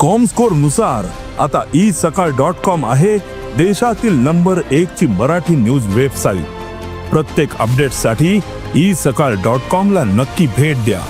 कॉमस्कोरनुसार आता ई सकाळ dot com आहे देशातील नंबर एक ची मराठी न्यूज वेबसाईट प्रत्येक अपडेटसाठी ई सकाळ डॉट कॉम ला नक्की भेट द्या.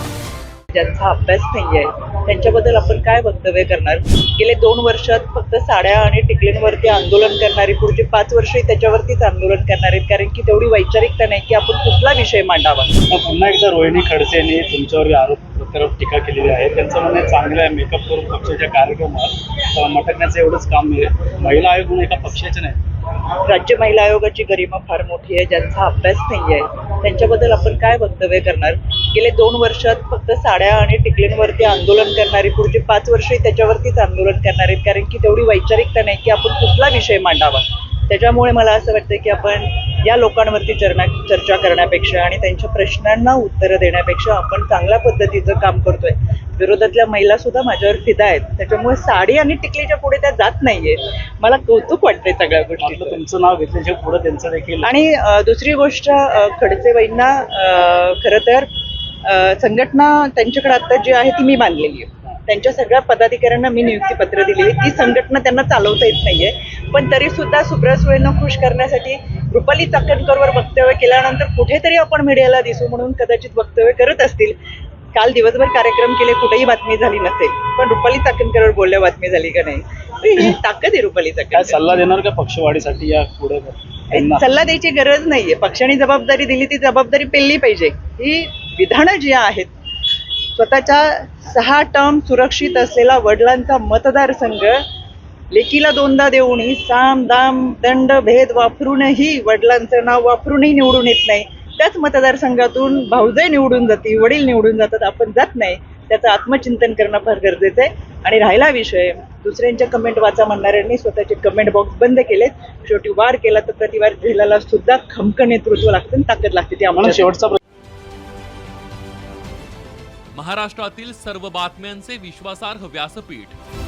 ज्यांचा अभ्यास नाहीये त्यांच्याबद्दल आपण काय वक्तव्य करणार? गेले दोन वर्षात फक्त साड्या आणि टिकलींवरती आंदोलन करणारी पुढची पाच वर्षही त्याच्यावरतीच आंदोलन करणार आहेत कारण की तेवढी वैचारिकता नाही की आपण कुठला विषय मांडावा. मग पुन्हा एकदा रोहिणी खडसेंनी तुमच्यावर आरोप तरफ टीका केलेली आहे. त्यांचं म्हणणं चांगलं आहे मेकअप करून पक्षाच्या कार्यक्रमात. मटकण्याचं एवढंच काम आहे. महिला आयोग म्हणून एका पक्षाचे नाही. राज्य महिला आयोगाची गरिमा फार मोठी आहे ज्यांचा अभ्यास नाहीये. त्यांच्याबद्दल आपण काय वक्तव्य करणार? गेले दोन वर्षात फक्त साड्या आणि टिकलींवरती आंदोलन करणारी पुढचे पाच वर्षही त्याच्यावरतीच आंदोलन करणार आहेत. कारण की तेवढी वैचारिकता नाही की आपण कुठला विषय मांडावा. त्याच्यामुळे मला असं वाटतं की आपण या लोकांवरती चर्चा चर्चा करण्यापेक्षा आणि त्यांच्या प्रश्नांना उत्तरं देण्यापेक्षा आपण चांगल्या पद्धतीचं काम करतोय. विरोधातल्या महिला सुद्धा माझ्यावर फिदा आहेत. त्याच्यामुळे साडी आणि टिकलीच्या पुढे त्या जात नाहीये. मला कौतुक वाटतंय सगळ्या गोष्टी तुमचं नाव घेतल्याशिवाय पुढे त्यांचं देखील आणि दुसरी गोष्ट खडसेबाईंना खरं तर संघटना त्यांच्याकडे आता जी आहे ती मी बांधलेली आहे. त्यांच्या सगळ्या पदाधिकाऱ्यांना मी नियुक्तीपत्र दिली आहे. ती संघटना त्यांना चालवता येत नाहीये. पण तरी सुद्धा सुब्रा सुळेंना खुश करण्यासाठी रुपाली चाकणकरवर वक्तव्य केल्यानंतर कुठेतरी आपण मीडियाला दिसू म्हणून कदाचित वक्तव्य करत असतील. काल दिवसभर कार्यक्रम केले कुठेही बातमी झाली नसेल. पण रुपाली चाकणकरवर बोलल्या बातमी झाली का नाही? ही ताकद आहे रुपाली चाकणकर सल्ला देणार का पक्षवाढीसाठी या पुढे सल्ला द्यायची गरज नाहीये. पक्षाने जबाबदारी दिली ती जबाबदारी पेलली पाहिजे. ही विधानं जी आहेत स्वतःच्या सहा टर्म सुरक्षित असलेला वडिलांचा मतदारसंघ लेकीला दोनदा देऊनही साम दाम दंड भेद वापरूनही वडिलांचं नाव वापरूनही निवडून येत नाही. त्याच मतदारसंघातून भाऊजय निवडून जाते वडील निवडून जातात आपण जात नाही. त्याचं आत्मचिंतन करणं फार गरजेचं आहे. आणि राहिला विषय दुसऱ्यांच्या कमेंट वाचा म्हणणाऱ्यांनी स्वतःचे कमेंट बॉक्स बंद केलेत. शेवटी वार केला तर प्रतिवार झेलाला सुद्धा खमकं नेतृत्व लागतं आणि ताकद लागते ती आम्हाला. शेवटचा महाराष्ट्रातील सर्व बातम्यांचे विश्वासार्ह व्यासपीठ.